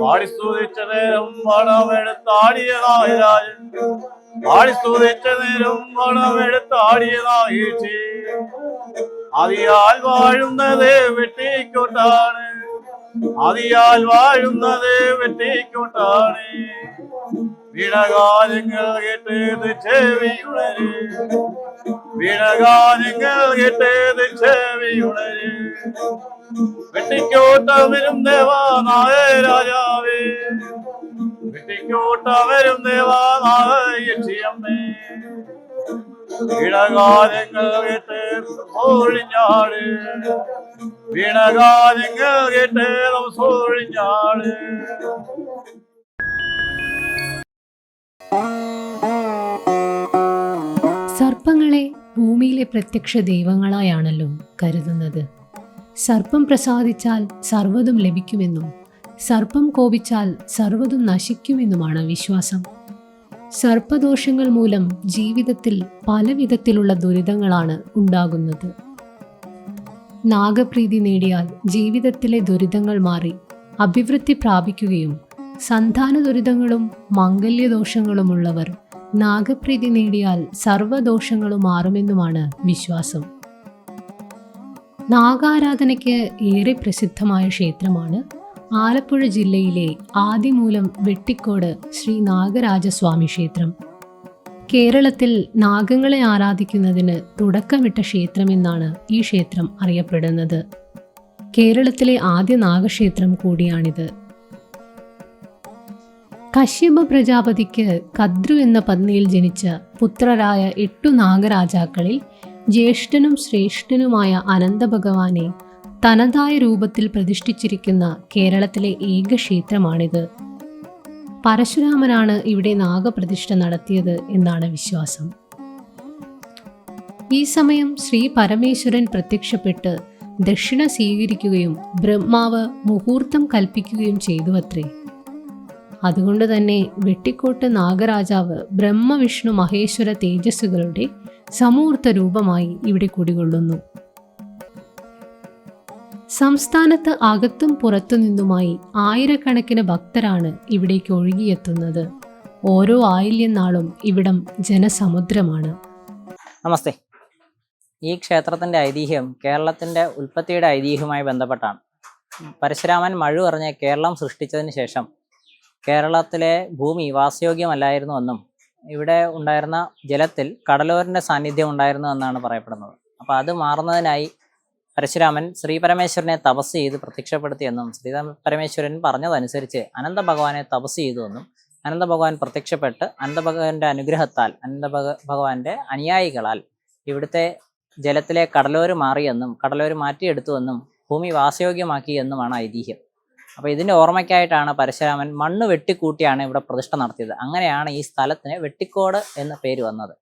പാടി സ്തുതിച്ച നേരം വളമെടുത്താടിയതായ രാജൻ. പാടി സ്തുതിച്ച നേരം വളമെടുത്താടിയതായ അതിയാൽ വാഴുന്നത് വെട്ടിക്കൊട്ടാണ്. അതിയാൽ വാഴുന്നത് വെട്ടിക്കൊട്ടാണ്. വീണകാലങ്ങൾ കേട്ടത് ചെവിയുണര്. വീണകാലങ്ങൾ കേട്ടത് ചെവിയുണര്. വെട്ടിക്കോട്ടവരും ദേവാനായ രാജാവേ. വെട്ടിക്കോട്ടവരും ദേവാനായ യക്ഷിയമ്മേ. വീണകാലങ്ങൾ കേട്ട് സോഴിഞ്ഞാട് വീണകാലങ്ങൾ കേട്ട് സോഴിഞ്ഞാട് സർപ്പങ്ങളെ ഭൂമിയിലെ പ്രത്യക്ഷ ദൈവങ്ങളായാണല്ലോ കരുതുന്നത്. സർപ്പം പ്രസാദിച്ചാൽ സർവതും ലഭിക്കുമെന്നും സർപ്പം കോപിച്ചാൽ സർവതും നശിക്കുമെന്നുമാണ് വിശ്വാസം. സർപ്പദോഷങ്ങൾ മൂലം ജീവിതത്തിൽ പല വിധത്തിലുള്ള ദുരിതങ്ങളാണ് ഉണ്ടാകുന്നത്. നാഗപ്രീതി നേടിയാൽ ജീവിതത്തിലെ ദുരിതങ്ങൾ മാറി അഭിവൃദ്ധി പ്രാപിക്കുകയും സന്താന ദുരിതങ്ങളും മംഗല്യദോഷങ്ങളുമുള്ളവർ നാഗപ്രീതി നേടിയാൽ സർവദോഷങ്ങളും മാറുമെന്നുമാണ് വിശ്വാസം. നാഗാരാധനയ്ക്ക് ഏറെ പ്രസിദ്ധമായ ക്ഷേത്രമാണ് ആലപ്പുഴ ജില്ലയിലെ ആദിമൂലം വെട്ടിക്കോട് ശ്രീ നാഗരാജസ്വാമി ക്ഷേത്രം. കേരളത്തിൽ നാഗങ്ങളെ ആരാധിക്കുന്നതിന് തുടക്കമിട്ട ക്ഷേത്രമെന്നാണ് ഈ ക്ഷേത്രം അറിയപ്പെടുന്നത്. കേരളത്തിലെ ആദ്യ നാഗക്ഷേത്രം കൂടിയാണിത്. കശ്യപ പ്രജാപതിക്ക് കദ്രു എന്ന പത്നിയിൽ ജനിച്ച പുത്രരായ എട്ടു നാഗരാജാക്കളിൽ ജ്യേഷ്ഠനും ശ്രേഷ്ഠനുമായ അനന്തഭഗവാനെ തനതായ രൂപത്തിൽ പ്രതിഷ്ഠിച്ചിരിക്കുന്ന കേരളത്തിലെ ഏക ക്ഷേത്രമാണിത്. പരശുരാമനാണ് ഇവിടെ നാഗപ്രതിഷ്ഠ നടത്തിയത് എന്നാണ് വിശ്വാസം. ഈ സമയം ശ്രീ പരമേശ്വരൻ പ്രത്യക്ഷപ്പെട്ട് ദക്ഷിണ സ്വീകരിക്കുകയും ബ്രഹ്മാവ് മുഹൂർത്തം കൽപ്പിക്കുകയും ചെയ്തു അത്രേ അതുകൊണ്ട് തന്നെ വെട്ടിക്കോട്ട് നാഗരാജാവ് ബ്രഹ്മവിഷ്ണു മഹേശ്വര തേജസ്സുകളുടെ സമൂർത്ത രൂപമായി ഇവിടെ കുടികൊള്ളുന്നു. സംസ്ഥാനത്ത് അകത്തും പുറത്തുനിന്നുമായി ആയിരക്കണക്കിന് ഭക്തരാണ് ഇവിടേക്ക് ഒഴുകിയെത്തുന്നത്. ഓരോ ആയില്യനാളും ഇവിടം ജനസമുദ്രമാണ്. നമസ്തേ. ഈ ക്ഷേത്രത്തിന്റെ ഐതിഹ്യം കേരളത്തിന്റെ ഉൽപ്പത്തിയുടെ ഐതിഹ്യവുമായി ബന്ധപ്പെട്ടാണ്. പരശുരാമൻ മഴു പറഞ്ഞ് കേരളം സൃഷ്ടിച്ചതിന് ശേഷം കേരളത്തിലെ ഭൂമി വാസയോഗ്യമല്ലായിരുന്നുവെന്നും ഇവിടെ ഉണ്ടായിരുന്ന ജലത്തിൽ കടലോരന്റെ സാന്നിധ്യം ഉണ്ടായിരുന്നു എന്നാണ് പറയപ്പെടുന്നത്. അപ്പോൾ അത് മാറുന്നതിനായി പരശുരാമൻ ശ്രീ പരമേശ്വരനെ തപസ് ചെയ്ത് പ്രത്യക്ഷപ്പെടുത്തിയെന്നും ശ്രീ പരമേശ്വരൻ പറഞ്ഞതനുസരിച്ച് അനന്ത ഭഗവാനെ തപസ് ചെയ്തുവെന്നും അനന്ത ഭഗവാൻ പ്രത്യക്ഷപ്പെട്ട് അനന്ത ഭഗവാന്റെ അനുഗ്രഹത്താൽ അനന്ത ഭഗ ഭഗവാന്റെ അനുയായികളാൽ ഇവിടുത്തെ ജലത്തിലെ കടലോര് മാറിയെന്നും കടലോര് മാറ്റിയെടുത്തുവെന്നും ഭൂമി വാസയോഗ്യമാക്കിയെന്നുമാണ് ഐതിഹ്യം. അപ്പോൾ ഇതിന്റെ ഓർമ്മയ്ക്കായിട്ടാണ് പരശുരാമൻ മണ്ണ് വെട്ടിക്കൂട്ടിയാണ് ഇവിടെ പ്രതിഷ്ഠ നടത്തിയത്. അങ്ങനെയാണ് ഈ സ്ഥലത്തിന് വെട്ടിക്കോട് എന്ന പേര് വന്നത്.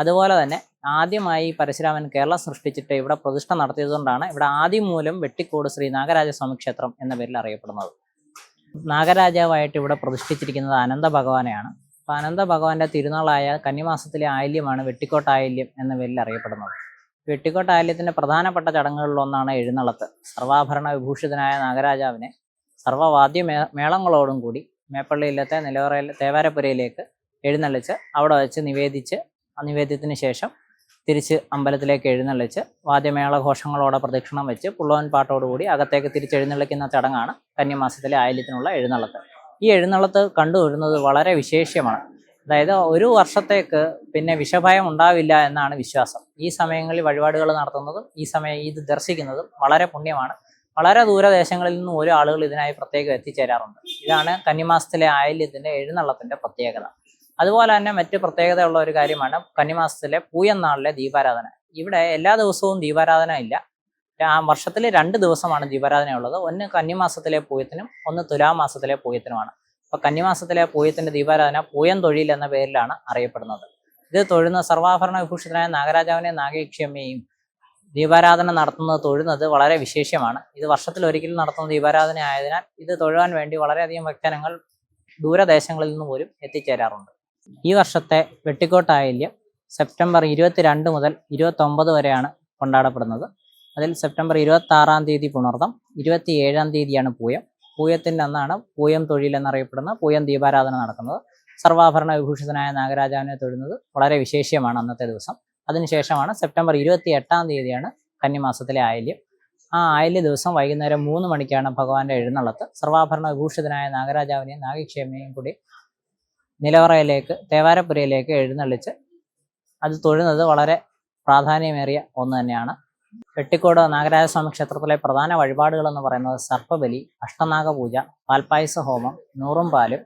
അതുപോലെ തന്നെ ആദ്യമായി പരശുരാമൻ കേരളം സൃഷ്ടിച്ചിട്ട് ഇവിടെ പ്രതിഷ്ഠ നടത്തിയതുകൊണ്ടാണ് ഇവിടെ ആദ്യം മൂലം വെട്ടിക്കോട് ശ്രീ നാഗരാജസ്വാമി ക്ഷേത്രം എന്ന പേരിൽ അറിയപ്പെടുന്നത്. നാഗരാജാവായിട്ട് ഇവിടെ പ്രതിഷ്ഠിച്ചിരിക്കുന്നത് അനന്ത ഭഗവാനെയാണ്. അപ്പം അനന്ത ഭഗവാന്റെ തിരുനാളായ കന്നിമാസത്തിലെ ആയില്യമാണ് വെട്ടിക്കോട്ട് ആയില്യം എന്ന പേരിൽ അറിയപ്പെടുന്നത്. വെട്ടിക്കോട്ട് ആയില്യത്തിന്റെ പ്രധാനപ്പെട്ട ചടങ്ങുകളിലൊന്നാണ് എഴുന്നള്ളത്ത്. സർവാഭരണ വിഭൂഷിതനായ നാഗരാജാവിനെ സർവവാദ്യ മേളങ്ങളോടും കൂടി മേപ്പള്ളിയിലത്തെ നിലവറയിൽ തേവാരപ്പുരയിലേക്ക് എഴുന്നള്ളിച്ച് അവിടെ വെച്ച് നിവേദിച്ച് ആ നിവേദ്യത്തിന് ശേഷം തിരിച്ച് അമ്പലത്തിലേക്ക് എഴുന്നള്ളിച്ച് വാദ്യമേളഘോഷങ്ങളോടെ പ്രദക്ഷിണം വെച്ച് പുള്ളവൻ പാട്ടോടുകൂടി അകത്തേക്ക് തിരിച്ചെഴുന്നള്ളിക്കുന്ന ചടങ്ങാണ് കന്യമാസത്തിലെ ആയില്യത്തിനുള്ള എഴുന്നള്ളത്ത്. ഈ എഴുന്നള്ളത്ത് കണ്ടുവരുന്നത് വളരെ വിശേഷമാണ് അതായത് ഒരു വർഷത്തേക്ക് പിന്നെ വിഷഭയം ഉണ്ടാവില്ല എന്നാണ് വിശ്വാസം. ഈ സമയങ്ങളിൽ വഴിപാടുകൾ നടത്തുന്നതും ഈ സമയം ഇത് ദർശിക്കുന്നതും വളരെ പുണ്യമാണ്. വളരെ ദൂരദേശങ്ങളിൽ നിന്നും ഓരോ ആളുകൾ ഇതിനായി പ്രത്യേകം എത്തിച്ചേരാറുണ്ട്. ഇതാണ് കന്നിമാസത്തിലെ ആയില്യത്തിന്റെ എഴുന്നള്ളത്തിന്റെ പ്രത്യേകത. അതുപോലെ തന്നെ മറ്റ് പ്രത്യേകതയുള്ള ഒരു കാര്യമാണ് കന്നിമാസത്തിലെ പൂയന്നാളിലെ ദീപാരാധന. ഇവിടെ എല്ലാ ദിവസവും ദീപാരാധന ഇല്ല. വർഷത്തിൽ രണ്ട് ദിവസമാണ് ദീപാരാധന ഉള്ളത് ഒന്ന് കന്നിമാസത്തിലെ പൂയത്തിനും ഒന്ന് തുലാമാസത്തിലെ പൂയത്തിനുമാണ്. അപ്പൊ കന്നിമാസത്തിലെ പൂയത്തിന്റെ ദീപാരാധന പൂയം തൊഴിൽ എന്ന പേരിലാണ് അറിയപ്പെടുന്നത്. ഇത് തൊഴുന്ന സർവാഭരണ വിഭൂഷിതനായ നാഗരാജാവിനെ നാഗയക്ഷിയമ്മയും ദീപാരാധന നടത്തുന്നത് തൊഴുന്നത് വളരെ വിശേഷമാണ്. ഇത് വർഷത്തിൽ ഒരിക്കലും നടത്തുന്ന ദീപാരാധന ആയതിനാൽ ഇത് തൊഴുവാൻ വേണ്ടി വളരെയധികം ഭക്തനങ്ങൾ ദൂരദേശങ്ങളിൽ നിന്ന് പോലും എത്തിച്ചേരാറുണ്ട്. ഈ വർഷത്തെ വെട്ടിക്കോട്ടായില്യം സെപ്റ്റംബർ ഇരുപത്തിരണ്ട് മുതൽ ഇരുപത്തൊമ്പത് വരെയാണ് കൊണ്ടാടപ്പെടുന്നത്. അതിൽ സെപ്റ്റംബർ ഇരുപത്തി ആറാം തീയതി പുണർത്തം ഇരുപത്തി ഏഴാം തീയതിയാണ് പൂയം. പൂയത്തിന്റെ അന്നാണ് പൂയം തൊഴിൽ എന്നറിയപ്പെടുന്ന പൂയം ദീപാരാധന നടക്കുന്നത്. സർവാഭരണ വിഭൂഷിതനായ നാഗരാജാവിനെ തൊഴുന്നത് വളരെ വിശേഷ്യമാണ് അന്നത്തെ ദിവസം. അതിനുശേഷമാണ് സെപ്റ്റംബർ ഇരുപത്തി എട്ടാം തീയതിയാണ് കന്നിമാസത്തിലെ ആയില്യം. ആ ആയില്യ ദിവസം വൈകുന്നേരം മൂന്ന് മണിക്കാണ് ഭഗവാന്റെ എഴുന്നള്ളത്ത്. സർവാഭരണ വിഭൂഷിതനായ നാഗരാജാവിനെയും നാഗക്ഷേമനെയും കൂടി നിലവറയിലേക്ക് തേവാരപ്പുരയിലേക്ക് എഴുന്നള്ളിച്ച് അത് തൊഴുന്നത് വളരെ പ്രാധാന്യമേറിയ ഒന്ന് തന്നെയാണ്. വെട്ടിക്കോട് നാഗരാജസ്വാമി ക്ഷേത്രത്തിലെ പ്രധാന വഴിപാടുകൾ എന്ന് പറയുന്നത് സർപ്പബലി അഷ്ടനാഗ പൂജ പാൽപ്പായസ ഹോമം നൂറും പാലും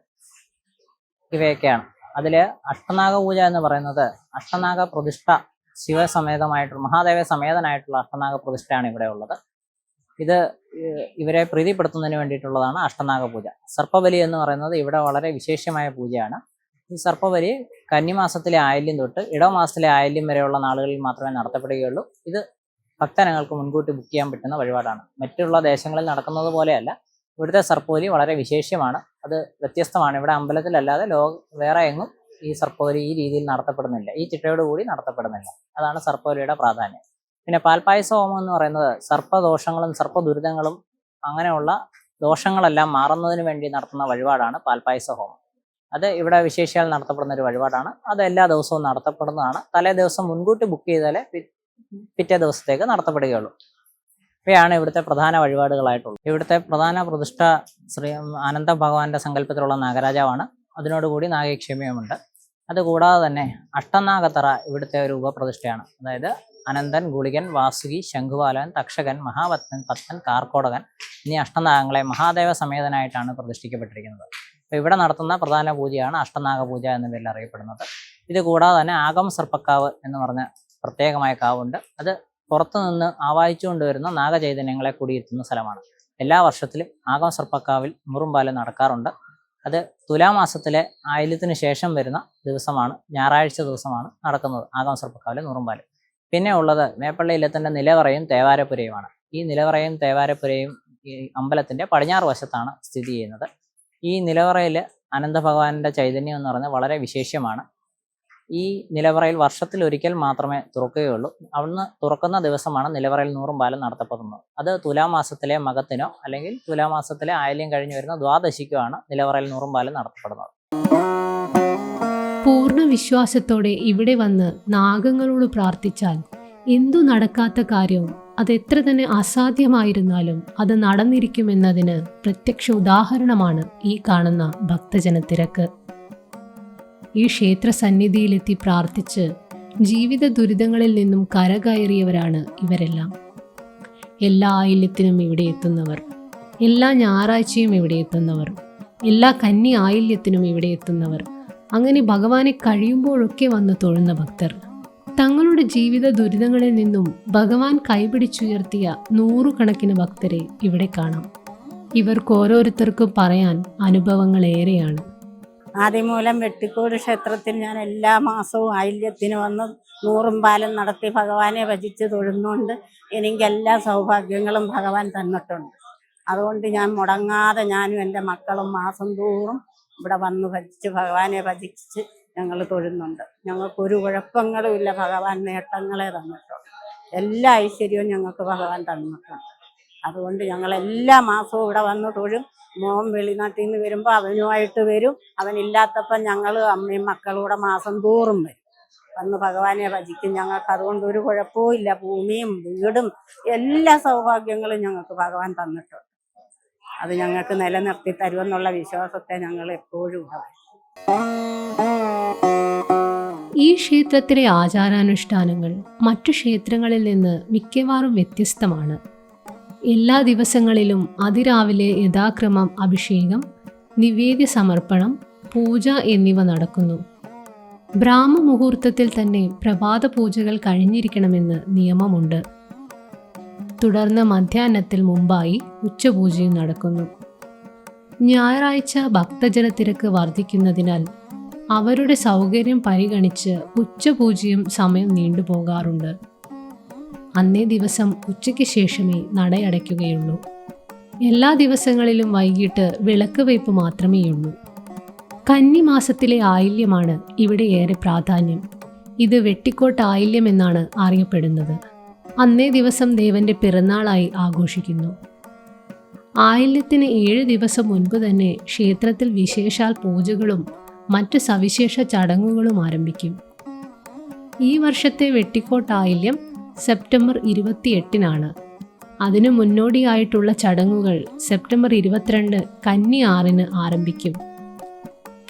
ഇവയൊക്കെയാണ്. അതിൽ അഷ്ടനാഗ പൂജ എന്ന് പറയുന്നത് അഷ്ടനാഗ പ്രതിഷ്ഠ ശിവസമേതമായിട്ടുള്ള മഹാദേവ സമേതനായിട്ടുള്ള അഷ്ടനാഗ പ്രതിഷ്ഠയാണ് ഇവിടെ ഉള്ളത്. ഇത് ഇവരെ പ്രീതിപ്പെടുത്തുന്നതിന് വേണ്ടിയിട്ടുള്ളതാണ് അഷ്ടനാഗ പൂജ സർപ്പബലി എന്ന് പറയുന്നത് ഇവിടെ വളരെ വിശേഷമായ പൂജയാണ്. ഈ സർപ്പബലി കന്നിമാസത്തിലെ ആയില്യം തൊട്ട് ഇടവമാസത്തിലെ ആയില്യം വരെയുള്ള നാളുകളിൽ മാത്രമേ നടത്തപ്പെടുകയുള്ളൂ. ഇത് ഭക്തജനങ്ങൾക്ക് മുൻകൂട്ടി ബുക്ക് ചെയ്യാൻ പറ്റുന്ന വഴിപാടാണ്. മറ്റുള്ള ദേശങ്ങളിൽ നടക്കുന്നത് പോലെയല്ല. ഇവിടുത്തെ സർപ്പബലി വളരെ വിശേഷമാണ് അത് വ്യത്യസ്തമാണ്. ഇവിടെ അമ്പലത്തിലല്ലാതെ ലോ വേറെ എങ്ങും ഈ സർപ്പോലി ഈ രീതിയിൽ നടത്തപ്പെടുന്നില്ല. ഈ ചിട്ടയോട് കൂടി നടത്തപ്പെടുന്നില്ല. അതാണ് സർപ്പോലിയുടെ പ്രാധാന്യം. പിന്നെ പാൽപ്പായസ ഹോമം എന്ന് പറയുന്നത് സർപ്പദോഷങ്ങളും സർപ്പദുരിതങ്ങളും അങ്ങനെയുള്ള ദോഷങ്ങളെല്ലാം മാറുന്നതിന് വേണ്ടി നടത്തുന്ന വഴിപാടാണ് പാൽപ്പായസ ഹോമം അത് ഇവിടെ വിശേഷിയാൽ നടത്തപ്പെടുന്ന ഒരു വഴിപാടാണ്. അത് എല്ലാ ദിവസവും നടത്തപ്പെടുന്നതാണ്. തലേ ദിവസം മുൻകൂട്ടി ബുക്ക് ചെയ്താലേ പിറ്റേ ദിവസത്തേക്ക് നടത്തപ്പെടുകയുള്ളൂ. ഇവയാണ് ഇവിടുത്തെ പ്രധാന വഴിപാടുകളായിട്ടുള്ളത്. ഇവിടുത്തെ പ്രധാന പ്രതിഷ്ഠ ശ്രീ ആനന്ദ ഭഗവാന്റെ സങ്കല്പത്തിലുള്ള നാഗരാജാവാണ്. അതിനോടുകൂടി നാഗേക്ഷമ്യമുണ്ട് അതുകൂടാതെ തന്നെ അഷ്ടനാഗത്തറ ഇവിടുത്തെ ഒരു ഉപപ്രതിഷ്ഠയാണ്. അതായത് അനന്തൻ ഗുളികൻ വാസുകി ശംഖുപാലൻ തക്ഷകൻ മഹാപത്മൻ പത്മൻ കാർക്കോടകൻ എന്നീ അഷ്ടനാഗങ്ങളെ മഹാദേവ സമേതനായിട്ടാണ് പ്രതിഷ്ഠിക്കപ്പെട്ടിരിക്കുന്നത്. അപ്പോൾ ഇവിടെ നടത്തുന്ന പ്രധാന പൂജയാണ് അഷ്ടനാഗ പൂജ എന്ന പേരിൽ അറിയപ്പെടുന്നത്. ഇത് കൂടാതെ തന്നെ ആഗം സർപ്പക്കാവ് എന്ന് പറഞ്ഞ പ്രത്യേകമായ കാവുണ്ട്. അത് പുറത്തുനിന്ന് ആവാഹിച്ചുകൊണ്ട് വരുന്ന നാഗചൈതന്യങ്ങളെ കൂടിയിരുത്തുന്ന സ്ഥലമാണ്. എല്ലാ വർഷത്തിലും ആഗം സർപ്പക്കാവിൽ മുറുമ്പാലം നടക്കാറുണ്ട്. അത് തുലാമാസത്തിലെ ആയില്യത്തിന് ശേഷം വരുന്ന ദിവസമാണ് ഞായറാഴ്ച ദിവസമാണ് നടക്കുന്നത്. ആകാം സർപ്പക്കാവിലെ നുറുമ്പാലം. പിന്നെ ഉള്ളത് മേപ്പള്ളി ഇല്ലത്തിന്റെ നിലവറയും തേവാരപ്പുരയുമാണ്. ഈ നിലവറയും തേവാരപ്പുരയും ഈ അമ്പലത്തിന്റെ പടിഞ്ഞാറ് വശത്താണ് സ്ഥിതി ചെയ്യുന്നത്. ഈ നിലവറയിൽ അനന്തഭഗവാന്റെ ചൈതന്യം എന്ന് പറയുന്നത് വളരെ വിശേഷ്യമാണ്. ഈ നിലവറയിൽ വർഷത്തിൽ ഒരിക്കൽ മാത്രമേ തുറക്കുകയുള്ളൂ. അവിടുന്ന് തുറക്കുന്ന ദിവസമാണ് നിലവറയിൽ നൂറും പാലം നടത്തപ്പെടുന്നത്. അത് തുലാമാസത്തിലെ മകത്തിനോ അല്ലെങ്കിൽ തുലാമാസത്തിലെ ആയില്യം കഴിഞ്ഞു വരുന്ന ദ്വാദശിക്കോ ആണ് നിലവറയിൽ നൂറും പാലം നടത്തപ്പെടുന്നത്. പൂർണ വിശ്വാസത്തോടെ ഇവിടെ വന്ന് നാഗങ്ങളോട് പ്രാർത്ഥിച്ചാൽ എന്തു നടക്കാത്ത കാര്യവും അതെത്ര തന്നെ അസാധ്യമായിരുന്നാലും അത് നടന്നിരിക്കുമെന്നതിന് പ്രത്യക്ഷ ഉദാഹരണമാണ് ഈ കാണുന്ന ഭക്തജന തിരക്ക് ഈ ക്ഷേത്ര സന്നിധിയിലെത്തി പ്രാർത്ഥിച്ച് ജീവിത ദുരിതങ്ങളിൽ നിന്നും കരകയറിയവരാണ് ഇവരെല്ലാം. എല്ലാ ആയില്യത്തിനും ഇവിടെ എത്തുന്നവർ എല്ലാ ഞായറാഴ്ചയും ഇവിടെ എത്തുന്നവർ എല്ലാ കന്നി ആയില്യത്തിനും ഇവിടെ എത്തുന്നവർ അങ്ങനെ ഭഗവാനെ കഴിയുമ്പോഴൊക്കെ വന്ന് തൊഴുന്ന ഭക്തർ. തങ്ങളുടെ ജീവിത ദുരിതങ്ങളിൽ നിന്നും ഭഗവാൻ കൈപിടിച്ചുയർത്തിയ നൂറുകണക്കിന് ഭക്തരെ ഇവിടെ കാണാം. ഇവർക്ക് ഓരോരുത്തർക്കും പറയാൻ അനുഭവങ്ങൾ ഏറെയാണ് ആദിമൂലം വെട്ടിക്കോട് ക്ഷേത്രത്തിൽ ഞാൻ എല്ലാ മാസവും ആയില്യത്തിന് വന്ന് നൂറും പാലം നടത്തി ഭഗവാനെ ഭജിച്ച് തൊഴുന്നുകൊണ്ട് എനിക്ക് എല്ലാ സൗഭാഗ്യങ്ങളും ഭഗവാൻ തന്നിട്ടുണ്ട്. അതുകൊണ്ട് ഞാൻ മുടങ്ങാതെ ഞാനും എന്റെ മക്കളും മാസം തോറും ഇവിടെ വന്ന് ഭജിച്ച് ഭഗവാനെ ഭജിച്ച് ഞങ്ങൾ തൊഴുന്നുണ്ട്. ഞങ്ങൾക്കൊരു കുഴപ്പങ്ങളും ഇല്ല. ഭഗവാൻ നേട്ടങ്ങളെ തന്നിട്ടുണ്ട്. എല്ലാ ഐശ്വര്യവും ഞങ്ങൾക്ക് ഭഗവാൻ തന്നിട്ടുണ്ട്. അതുകൊണ്ട് ഞങ്ങൾ എല്ലാ മാസവും ഇവിടെ വന്ന് തൊഴും. മോൻ വെളിനാട്ടിൽ നിന്ന് വരുമ്പോൾ അവനുമായിട്ട് വരും. അവനില്ലാത്തപ്പം ഞങ്ങൾ അമ്മയും മക്കളൂടെ മാസം തോറും വരും. വന്ന് ഭഗവാനെ ഭജിക്കും. ഞങ്ങൾക്ക് അതുകൊണ്ട് ഒരു കുഴപ്പവും ഇല്ല. ഭൂമിയും വീടും എല്ലാ സൗഭാഗ്യങ്ങളും ഞങ്ങൾക്ക് ഭഗവാൻ തന്നിട്ടുണ്ട്. അത് ഞങ്ങൾക്ക് നിലനിർത്തി തരുമെന്നുള്ള വിശ്വാസത്തെ ഞങ്ങൾ എപ്പോഴും ഈ ക്ഷേത്രത്തിലെ ആചാരാനുഷ്ഠാനങ്ങൾ മറ്റു ക്ഷേത്രങ്ങളിൽ നിന്ന് മിക്കവാറും വ്യത്യസ്തമാണ്. എല്ലാ ദിവസങ്ങളിലും അതിരാവിലെ യഥാക്രമം അഭിഷേകം നിവേദ്യ സമർപ്പണം പൂജ എന്നിവ നടക്കുന്നു. ബ്രാഹ്മ മുഹൂർത്തത്തിൽ തന്നെ പ്രഭാത പൂജകൾ കഴിഞ്ഞിരിക്കണമെന്ന് നിയമമുണ്ട്. തുടർന്ന് മധ്യാഹ്നത്തിൽ മുമ്പായി ഉച്ചപൂജയും നടക്കുന്നു. ഞായറാഴ്ച ഭക്തജനത്തിരക്ക് വർദ്ധിക്കുന്നതിനാൽ അവരുടെ സൗകര്യം പരിഗണിച്ച് ഉച്ചപൂജയും സമയം നീണ്ടുപോകാറുണ്ട്. അന്നേ ദിവസം ഉച്ചയ്ക്ക് ശേഷമേ നടയടയ്ക്കുകയുള്ളൂ എല്ലാ ദിവസങ്ങളിലും വൈകിട്ട് വിളക്ക് വയ്പ് മാത്രമേയുള്ളൂ. കന്നി കന്നിമാസത്തിലെ ആയില്യമാണ് ഇവിടെ ഏറെ പ്രാധാന്യം. ഇത് വെട്ടിക്കോട്ട് ആയില്യം എന്നാണ് അറിയപ്പെടുന്നത്. അന്നേ ദിവസം ദേവന്റെ പിറന്നാളായി ആഘോഷിക്കുന്നു. ആയില്യത്തിന് ഏഴ് ദിവസം മുൻപ് തന്നെ ക്ഷേത്രത്തിൽ വിശേഷാൽ പൂജകളും മറ്റ് സവിശേഷ ചടങ്ങുകളും ആരംഭിക്കും. ഈ വർഷത്തെ വെട്ടിക്കോട്ട് ആയില്യം സെപ്റ്റംബർ ഇരുപത്തിയെട്ടിനാണ്. അതിനു മുന്നോടിയായിട്ടുള്ള ചടങ്ങുകൾ സെപ്റ്റംബർ ഇരുപത്തിരണ്ട് കന്നി ആറിന് ആരംഭിക്കും.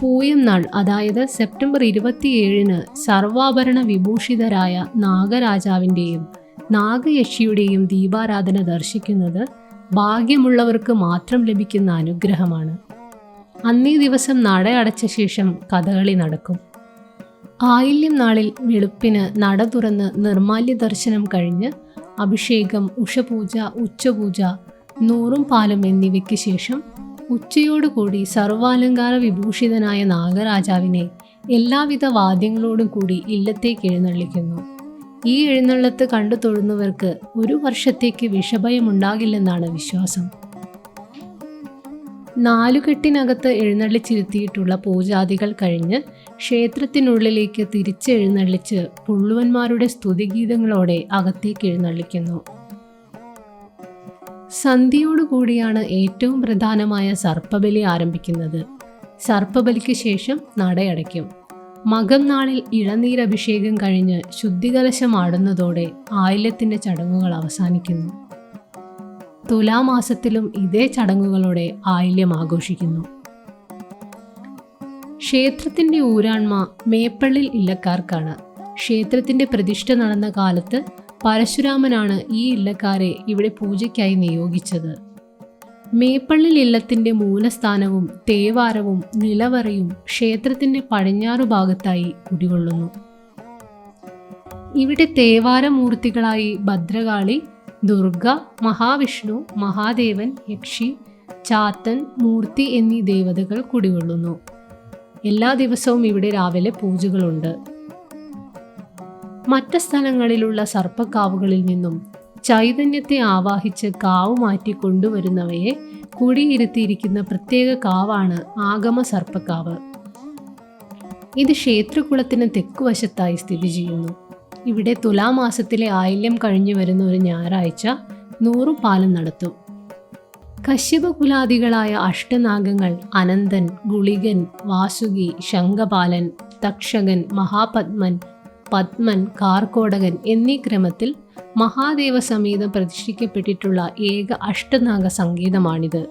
പൂയം നാൾ അതായത് സെപ്റ്റംബർ ഇരുപത്തിയേഴിന് സർവാഭരണ വിഭൂഷിതരായ നാഗരാജാവിന്റെയും നാഗയക്ഷിയുടെയും ദീപാരാധന ദർശിക്കുന്നത് ഭാഗ്യമുള്ളവർക്ക് മാത്രം ലഭിക്കുന്ന അനുഗ്രഹമാണ്. അന്നേ ദിവസം നട അടച്ച ശേഷം കഥകളി നടക്കും. ആയില്യം നാളിൽ വെളുപ്പിന് നട തുറന്ന് നിർമാല്യ ദർശനം കഴിഞ്ഞ് അഭിഷേകം ഉഷപൂജ ഉച്ചപൂജ നൂറും പാലും എന്നിവയ്ക്ക് ശേഷം ഉച്ചയോടുകൂടി സർവാലങ്കാര വിഭൂഷിതനായ നാഗരാജാവിനെ എല്ലാവിധ വാദ്യങ്ങളോടും കൂടി ഇല്ലത്തേക്ക് എഴുന്നള്ളിക്കുന്നു. ഈ എഴുന്നള്ളത്ത് കണ്ടു തൊഴുന്നവർക്ക് ഒരു വർഷത്തേക്ക് വിഷഭയമുണ്ടാകില്ലെന്നാണ് വിശ്വാസം. നാലുകെട്ടിനകത്ത് എഴുന്നള്ളിച്ചിരുത്തിയിട്ടുള്ള പൂജാദികൾ കഴിഞ്ഞ് ക്ഷേത്രത്തിനുള്ളിലേക്ക് തിരിച്ചെഴുന്നള്ളിച്ച് പുള്ളുവന്മാരുടെ സ്തുതിഗീതങ്ങളോടെ അകത്തേക്ക് എഴുന്നള്ളിക്കുന്നു. സന്ധ്യയോടുകൂടിയാണ് ഏറ്റവും പ്രധാനമായ സർപ്പബലി ആരംഭിക്കുന്നത്. സർപ്പബലിക്ക് ശേഷം നടയടയ്ക്കും. മകം നാളിൽ ഇളനീരഭിഷേകം കഴിഞ്ഞ് ശുദ്ധികലശം ആടുന്നതോടെ ആയില്യത്തിന്റെ ചടങ്ങുകൾ അവസാനിക്കുന്നു. തുലാമാസത്തിലും ഇതേ ചടങ്ങുകളോടെ ആയില്യം ആഘോഷിക്കുന്നു. ക്ഷേത്രത്തിന്റെ ഊരാൺമ മേപ്പള്ളിൽ ഇല്ലക്കാർക്കാണ്. ക്ഷേത്രത്തിന്റെ പ്രതിഷ്ഠ നടന്ന കാലത്ത് പരശുരാമനാണ് ഈ ഇല്ലക്കാരെ ഇവിടെ പൂജയ്ക്കായി നിയോഗിച്ചത്. മേപ്പള്ളിൽ ഇല്ലത്തിന്റെ മൂലസ്ഥാനവും തേവാരവും നിലവറയും ക്ഷേത്രത്തിന്റെ പടിഞ്ഞാറു ഭാഗത്തായി കുടികൊള്ളുന്നു. ഇവിടെ തേവാരമൂർത്തികളായി ഭദ്രകാളി ദുർഗ മഹാവിഷ്ണു മഹാദേവൻ യക്ഷി ചാത്തൻ മൂർത്തി എന്നീ ദേവതകൾ കുടികൊള്ളുന്നു. എല്ലാ ദിവസവും ഇവിടെ രാവിലെ പൂജകളുണ്ട്. മറ്റ് സ്ഥലങ്ങളിലുള്ള സർപ്പക്കാവുകളിൽ നിന്നും ചൈതന്യത്തെ ആവാഹിച്ച് കാവ് മാറ്റി കൊണ്ടുവരുന്നവയെ കുടിയിരുത്തിയിരിക്കുന്ന പ്രത്യേക കാവാണ് ആഗമ സർപ്പക്കാവ് ഇത് ക്ഷേത്രകുളത്തിന് തെക്കുവശത്തായി സ്ഥിതി ചെയ്യുന്നു. ഇവിടെ തുലാമാസത്തിലെ ആയില്യം കഴിഞ്ഞു വരുന്ന ഒരു ഞായറാഴ്ച നൂറു പാലം നടത്തും. കശ്യപകുലാദികളായ അഷ്ടനാഗങ്ങൾ അനന്തൻ ഗുളികൻ വാസുകി ശങ്കപാലൻ തക്ഷകൻ മഹാപത്മൻ പത്മൻ കാർക്കോടകൻ എന്നീ ക്രമത്തിൽ മഹാദേവ സമേതം പ്രതിഷ്ഠിക്കപ്പെട്ടിട്ടുള്ള ഏക അഷ്ടനാഗ സംഗീതമാണിത്.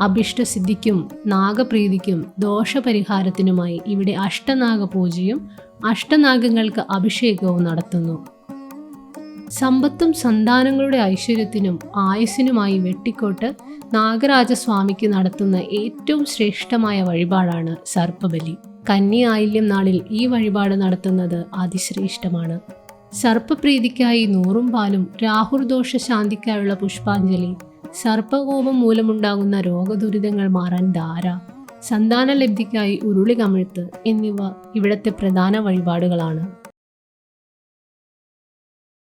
അഭിഷ്ടസിദ്ധിക്കും നാഗപ്രീതിക്കും ദോഷപരിഹാരത്തിനുമായി ഇവിടെ അഷ്ടനാഗ പൂജയും അഷ്ടനാഗങ്ങൾക്ക് അഭിഷേകവും നടത്തുന്നു. സമ്പത്തും സന്താനങ്ങളുടെ ഐശ്വര്യത്തിനും ആയുസ്സിനുമായി വെട്ടിക്കോട്ട് നാഗരാജസ്വാമിക്ക് നടത്തുന്ന ഏറ്റവും ശ്രേഷ്ഠമായ വഴിപാടാണ് സർപ്പബലി. കന്നി ആയില്യം നാളിൽ ഈ വഴിപാട് നടത്തുന്നത് അതിശ്രേഷ്ഠമാണ്. സർപ്പപ്രീതിക്കായി നൂറും പാലും രാഹുർദോഷ ശാന്തിക്കായുള്ള പുഷ്പാഞ്ജലി സർപ്പകോപം മൂലമുണ്ടാകുന്ന രോഗദുരിതങ്ങൾ മാറാൻ ധാര സന്താനലബ്ധിക്കായി ഉരുളി കമിഴ്ത്ത് എന്നിവ ഇവിടത്തെ പ്രധാന വഴിപാടുകളാണ്.